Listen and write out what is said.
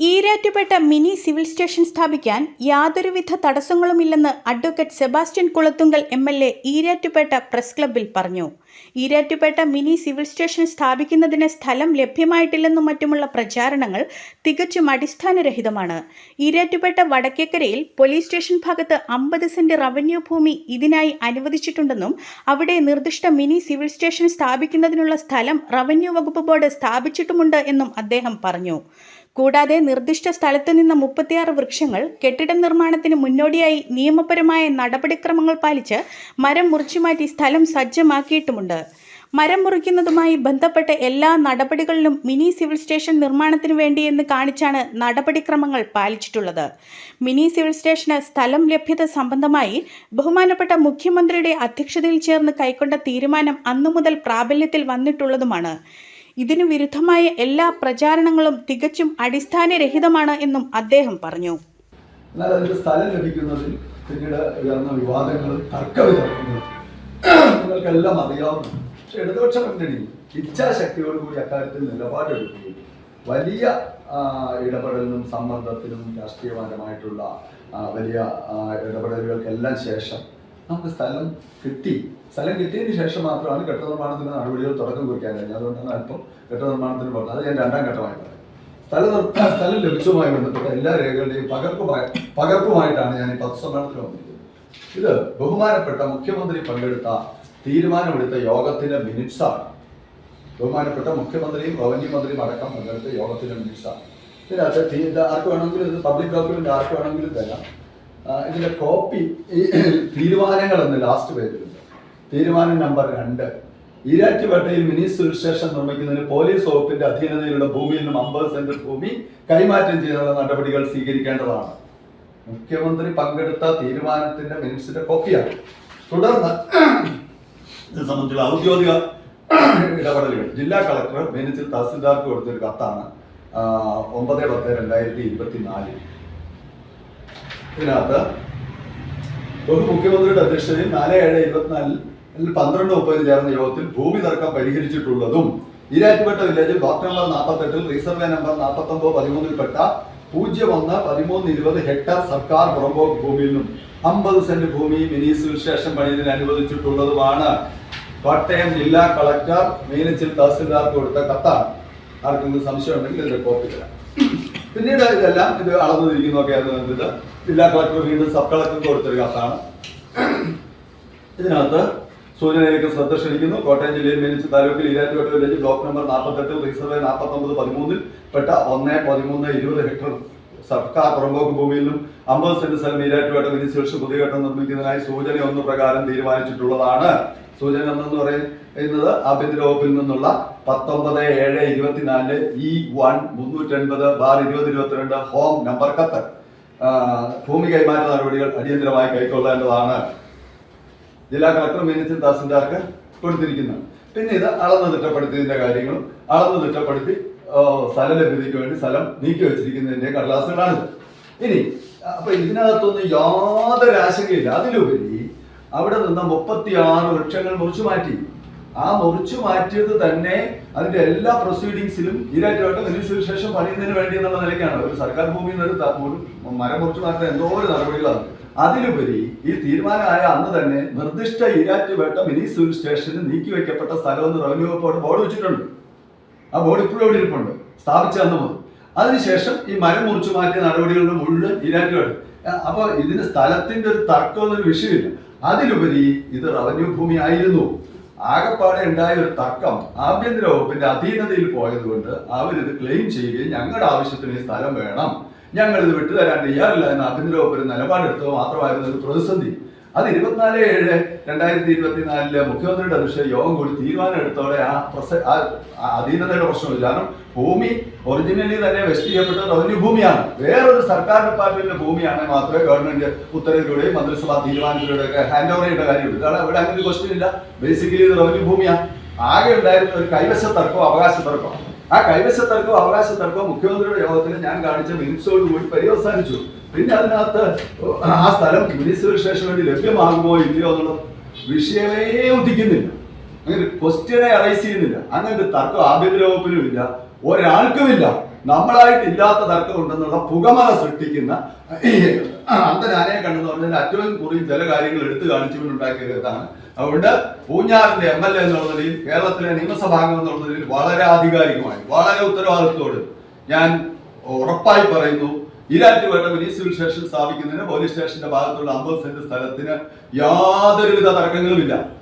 Erattupetta mini civil station സ്ഥാപിക്കാൻ യാതൊരുവിധ തടസ്സങ്ങളുമില്ലെന്ന് advocate Sebastian Kulathunkal M L A Erattupetta press ക്ലബ്ബിൽ പറഞ്ഞു. ഈരാറ്റുപേട്ട മിനി സിവിൽ സ്റ്റേഷൻ സ്ഥാപിക്കുന്നതിന് സ്ഥലം ലഭ്യമായിട്ടില്ലെന്നും മറ്റുമുള്ള പ്രചാരണങ്ങൾ തികച്ചും അടിസ്ഥാനരഹിതമാണ്. ഈരാറ്റുപേട്ട വടക്കേക്കരയിൽ പോലീസ് സ്റ്റേഷൻ ഭാഗത്ത് അമ്പത് സെന്റ് റവന്യൂ ഭൂമി ഇതിനായി അനുവദിച്ചിട്ടുണ്ടെന്നും അവിടെ നിർദ്ദിഷ്ട മിനി സിവിൽ സ്റ്റേഷൻ സ്ഥാപിക്കുന്നതിനുള്ള സ്ഥലം റവന്യൂ വകുപ്പ് ബോർഡ് സ്ഥാപിച്ചിട്ടുമുണ്ട് എന്നും അദ്ദേഹം പറഞ്ഞു. കൂടാതെ നിർദ്ദിഷ്ട സ്ഥലത്ത് നിന്ന് മുപ്പത്തിയാറ് വൃക്ഷങ്ങൾ കെട്ടിട നിർമ്മാണത്തിന് മുന്നോടിയായി നിയമപരമായ നടപടിക്രമങ്ങൾ പാലിച്ച് മരം മുറിച്ചുമാറ്റി സ്ഥലം സജ്ജമാക്കിയിട്ടുമുണ്ട്. മരം മുറിക്കുന്നതുമായി ബന്ധപ്പെട്ട എല്ലാ നടപടികളിലും മിനി സിവിൽ സ്റ്റേഷൻ നിർമ്മാണത്തിന് വേണ്ടി എന്ന് കാണിച്ചാണ് നടപടിക്രമങ്ങൾ പാലിച്ചിട്ടുള്ളത്. മിനി സിവിൽ സ്റ്റേഷന് സ്ഥലം ലഭ്യത സംബന്ധമായി ബഹുമാനപ്പെട്ട മുഖ്യമന്ത്രിയുടെ അധ്യക്ഷതയിൽ ചേർന്ന് കൈക്കൊണ്ട തീരുമാനം അന്നു മുതൽ പ്രാബല്യത്തിൽ വന്നിട്ടുള്ളതുമാണ്. ഇതിനു വിരുദ്ധമായ എല്ലാ പ്രചാരണങ്ങളും തികച്ചും അടിസ്ഥാനരഹിതമാണ് എന്നും അദ്ദേഹം പറഞ്ഞു. സ്ഥലം ലഭിക്കുന്നതിൽ പിന്നീട് ഉയർന്ന വിവാദങ്ങളും തർക്കവിതർക്കങ്ങളും നിങ്ങൾക്കെല്ലാം പക്ഷെ ഇടതുപക്ഷ മുന്നണി ഇച്ഛാശക്തിയോടുകൂടി അക്കാര്യത്തിൽ നിലപാടെടുക്കുകയും വലിയ ഇടപെടലിനും സമ്മർദ്ദത്തിനും രാഷ്ട്രീയപരമായിട്ടുള്ള വലിയ ഇടപെടലുകൾക്കെല്ലാം ശേഷം നമുക്ക് സ്ഥലം കിട്ടി. സ്ഥലം കിട്ടിയതിന് ശേഷം മാത്രമാണ് കെട്ടിട നിർമ്മാണത്തിന് നടപടികൾ തുടക്കം കുറിക്കാൻ കഴിഞ്ഞത് അതുകൊണ്ടാണ് അല്പം കെട്ടിട നിർമ്മാണത്തിന് പറഞ്ഞത് അത് ഞാൻ രണ്ടാം ഘട്ടമായി പറയാം. സ്ഥല സ്ഥലം ലഭിച്ചതുമായി ബന്ധപ്പെട്ട എല്ലാ രേഖകളുടെയും പകർപ്പുമായി പകർപ്പുമായിട്ടാണ് ഞാൻ ഈ പത്രസമ്മേളനത്തിൽ വന്നിരിക്കുന്നത്. ഇത് ബഹുമാനപ്പെട്ട മുഖ്യമന്ത്രി പങ്കെടുത്ത തീരുമാനമെടുത്ത യോഗത്തിന്റെ മിനിറ്റ്സാണ് ബഹുമാനപ്പെട്ട മുഖ്യമന്ത്രിയും റവന്യൂ മന്ത്രിയും അടക്കം പങ്കെടുത്ത യോഗത്തിന്റെ മിനിറ്റ്സാണ് ഇതിനകത്ത് ആർക്ക് വേണമെങ്കിലും ഇത് പബ്ലിക് ഡോക്യുമെന്റ് ആർക്ക് വേണമെങ്കിലും തരാം. ഇതിന്റെ കോപ്പി തീരുമാനങ്ങൾ എന്ന് ലാസ്റ്റ് പേജിലുണ്ട് തീരുമാനം നമ്പർ രണ്ട്. ഈരാറ്റുപേട്ടയിൽ മിനി സിവിൽ സ്റ്റേഷൻ നിർമ്മിക്കുന്നതിന് പോലീസ് വകുപ്പിന്റെ അധീനതയിലുള്ള ഭൂമിയിൽ നിന്നും അമ്പത് സെന്റ് ഭൂമി കൈമാറ്റം ചെയ്യാനുള്ള നടപടികൾ സ്വീകരിക്കേണ്ടതാണ്. മുഖ്യമന്ത്രി പങ്കെടുത്ത തീരുമാനത്തിന്റെ മിനിറ്റ്സിന്റെ കോപ്പിയാണ് തുടർന്ന് ഇത് സംബന്ധിച്ചുള്ള ഔദ്യോഗിക ഇടപെടലുകൾ. ജില്ലാ കളക്ടർ മിനിസ്റ്റർ തഹസിൽദാർക്ക് കൊടുത്തൊരു കത്താണ് ഒമ്പത് പത്ത് രണ്ടായിരത്തി ഇരുപത്തി നാലിൽ ഇതിനകത്ത് ബഹുമുഖ്യമന്ത്രിയുടെ അധ്യക്ഷതയിൽ നാല് ഏഴ് ഇരുപത്തിനാലിൽ പന്ത്രണ്ട് മുപ്പതിന് ചേർന്ന യോഗത്തിൽ ഭൂമി തർക്കം പരിഹരിച്ചിട്ടുള്ളതും ഈരാറ്റുപേട്ട വില്ലേജിൽ ബ്ലോക്ക് നമ്പർ നാൽപ്പത്തെട്ടിൽ റിസർവേ നമ്പർ നാൽപ്പത്തൊമ്പത് പതിമൂന്നിൽപ്പെട്ട പൂജ്യം ഒന്ന് പതിമൂന്ന് ഇരുപത് ഹെക്ടർ സർക്കാർ പുറമ്പോക്ക് ഭൂമിയിൽ നിന്നും അമ്പത് സെന്റ് ഭൂമി മിനി സിവിൽ സ്റ്റേഷൻ പണിയതിന് അനുവദിച്ചിട്ടുള്ളതുമാണ്. കോട്ടയം ജില്ലാ കളക്ടർ മീനച്ചിൽ തഹസിൽദാർക്ക് കൊടുത്ത കത്താണ്. ആർക്കെങ്കിലും സംശയം ഉണ്ടെങ്കിൽ ഇതിന്റെ കോപ്പി തരാം പിന്നീട് ഇതെല്ലാം ഇത് അളന്നു തിരിക്കുന്നതൊക്കെയായിരുന്നു ഇത് ജില്ലാ കളക്ടർ വീണ്ടും സബ് കളക്ടർക്ക് കൊടുത്തൊരു കത്താണ്. ഇതിനകത്ത് സൂചനയിലേക്ക് ശ്രദ്ധ ക്ഷണിക്കുന്നു. കോട്ടയം ജില്ലയിൽ മിനിച്ച് താലൂക്കിൽ ഈരാറ്റുപേട്ട വില്ലേജ് ബ്ലോക്ക് നമ്പർ നാൽപ്പത്തെട്ട് റീസർവേ നാൽപ്പത്തൊമ്പത് പതിമൂന്നിൽ പെട്ട ഒന്ന് പതിമൂന്ന് ഇരുപത് ഹെക്ടർ സർക്കാർ പുറമ്പോക്ക് നിന്നും അമ്പത് സെന്റ് സ്ഥലം ഈരാറ്റുപേട്ട മിനി പുതിയ ഘട്ടം നിർമ്മിക്കുന്നതിനായി സൂചന ഒന്ന് പ്രകാരം തീരുമാനിച്ചിട്ടുള്ളതാണ്. സൂചന ഒന്നെന്ന് പറയുന്നത് ആഭ്യന്തര നിന്നുള്ള പത്തൊമ്പത് ഏഴ് ഇരുപത്തിനാല് ഇ വൺ മുന്നൂറ്റി എൺപത് ബാർ ഇരുപത് ഇരുപത്തിരണ്ട് ഹോം നമ്പർ കത്ത്. ഭൂമി കൈമാറ്റ നടപടികൾ അടിയന്തരമായി കൈക്കൊള്ളേണ്ടതാണ്. ജില്ലാ കളക്ടർ മീനച്ചിൽ തഹസിൽദാർക്ക് കൊടുത്തിരിക്കുന്നത് പിന്നെ ഇത് അളന്ന് തിട്ടപ്പെടുത്തിയതിന്റെ കാര്യങ്ങളും അളന്ന് തിട്ടപ്പെടുത്തി സ്ഥല ലഭ്യതയ്ക്ക് വേണ്ടി സ്ഥലം നീക്കി വെച്ചിരിക്കുന്നതിന്റെ കടലാസുകളാണിത്. ഇനി അപ്പൊ ഇതിനകത്തൊന്നും യാതൊരു ആശങ്കയില്ല. അതിലുപരി അവിടെ നിന്ന് മുപ്പത്തിയാറ് വൃക്ഷങ്ങൾ മുറിച്ചു മാറ്റി. ആ മുറിച്ചു മാറ്റിയത് തന്നെ അതിന്റെ എല്ലാ പ്രൊസീഡിങ്സിലും ഈരാറ്റുമായിട്ട് മിനിസിന് ശേഷം പണിയുന്നതിന് വേണ്ടി എന്നുള്ള നിലയ്ക്കാണ്. ഒരു സർക്കാർ ഭൂമിയിൽ നിന്ന് ഒരു മരം മുറിച്ചു മാറ്റുന്ന എന്തോ ഒരു നടപടികളാണ്. അതിലുപരി ഈ തീരുമാനമായ അന്ന് തന്നെ നിർദ്ദിഷ്ട ഈരാറ്റുപേട്ട മിനി സിവിൽ സ്റ്റേഷന് നീക്കി വെക്കപ്പെട്ട സ്ഥലമെന്ന് റവന്യൂ വകുപ്പോട് ബോർഡ് വെച്ചിട്ടുണ്ട്. ആ ബോർഡ് ഇപ്പോഴും ഇവിടെ ഇരിപ്പുണ്ട്. സ്ഥാപിച്ച അന്ന് മുതൽ. അതിനുശേഷം ഈ മരം മുറിച്ചു മാറ്റിയ നടപടികളുടെ മുഴുവൻ ഈരാറ്റുപേട്ട. അപ്പോൾ ഇതിന് സ്ഥലത്തിന്റെ ഒരു തർക്കം എന്നൊരു വിഷയമില്ല. അതിലുപരി ഇത് റവന്യൂ ഭൂമി ആയിരുന്നു. ആകപ്പാടെ ഉണ്ടായ ഒരു തർക്കം ആഭ്യന്തര വകുപ്പിന്റെ അധീനതയിൽ പോയതുകൊണ്ട് അവരിത് ക്ലെയിം ചെയ്യുകയും ഞങ്ങളുടെ ആവശ്യത്തിന് ഈ സ്ഥലം വേണം. ഞങ്ങൾ ഇത് വിട്ടുതരാൻ തയ്യാറില്ല എന്ന് ആഭ്യന്തര വകുപ്പ് ഒരു നിലപാടെടുത്തത് മാത്രമായിരുന്നു ഒരു പ്രതിസന്ധി. അത് ഇരുപത്തിനാല് ഏഴ് രണ്ടായിരത്തി ഇരുപത്തിനാലിൽ മുഖ്യമന്ത്രിയുടെ അധ്യക്ഷ യോഗം കൂടി തീരുമാനം എടുത്തോടെ ആ പ്രസ ആ അധീനതയുടെ പ്രശ്നമില്ല കാരണം ഭൂമി ഒറിജിനലി തന്നെ വെസ്റ്റ് ചെയ്യപ്പെട്ട റവന്യൂ ഭൂമിയാണ്. വേറൊരു സർക്കാർ ഡിപ്പാർട്ട്മെന്റിന്റെ ഭൂമിയാണ് മാത്രമേ ഗവൺമെന്റ് ഉത്തരവിലൂടെയും മന്ത്രിസഭാ തീരുമാനത്തിലൂടെ ഹാൻഡ് ഓവർ ചെയ്യേണ്ട കാര്യമുള്ളൂ. കാരണം ഇവിടെ അങ്ങനെ ക്വസ്റ്റ്യൻ ഇല്ല. ബേസിക്കലി ഇത് റവന്യൂ ഭൂമിയാണ്. ആകെ ഉണ്ടായിരുന്ന ഒരു കൈവശ തർക്കവും അവകാശ തർക്കവും ആ കൈവശ തർക്കവും അവകാശ തർക്കവും മുഖ്യമന്ത്രിയുടെ യോഗത്തിൽ ഞാൻ കാണിച്ച മിനിറ്റ്സോട് കൂടി പര്യവസാനിച്ചു. പിന്നെ അതിനകത്ത് ആ സ്ഥലം മുനിസിപ്പൽ സ്റ്റേഷന് വേണ്ടി ലഭ്യമാകുമോ ഇല്ലയോ എന്നുള്ള വിഷയമേ ഉദിക്കുന്നില്ല അങ്ങനെ ക്വസ്റ്റ്യനെ അറൈസ് ചെയ്യുന്നില്ല. അങ്ങനെ ഒരു തർക്കം ആഭ്യന്തര വകുപ്പിനും ഇല്ല. ഒരാൾക്കുമില്ല. നമ്മളായിട്ട് ഇല്ലാത്ത തർക്കം ഉണ്ടെന്നുള്ള പുകമറ സൃഷ്ടിക്കുന്ന അന്തനാനെ കണ്ടെന്ന് പറഞ്ഞാൽ അറ്റവും കുറിയും ചില കാര്യങ്ങൾ എടുത്തു കാണിച്ചുകൊണ്ടുണ്ടാക്കിയതാണ് അതുകൊണ്ട് പൂഞ്ഞാറിന്റെ എം എൽ എ എന്നുള്ള നിലയിൽ കേരളത്തിലെ നിയമസഭാംഗം എന്നുള്ള നിലയിൽ വളരെ ആധികാരികമായി വളരെ ഉത്തരവാദിത്വത്തോട് ഞാൻ ഉറപ്പായി പറയുന്നു. ഈരാറ്റുപേട്ട മിനി സിവിൽ സ്റ്റേഷൻ സ്ഥാപിക്കുന്നതിന് പോലീസ് സ്റ്റേഷന്റെ ഭാഗത്തുള്ള അമ്പത് സെന്റ് സ്ഥലത്തിന് യാതൊരുവിധ തർക്കങ്ങളുമില്ല.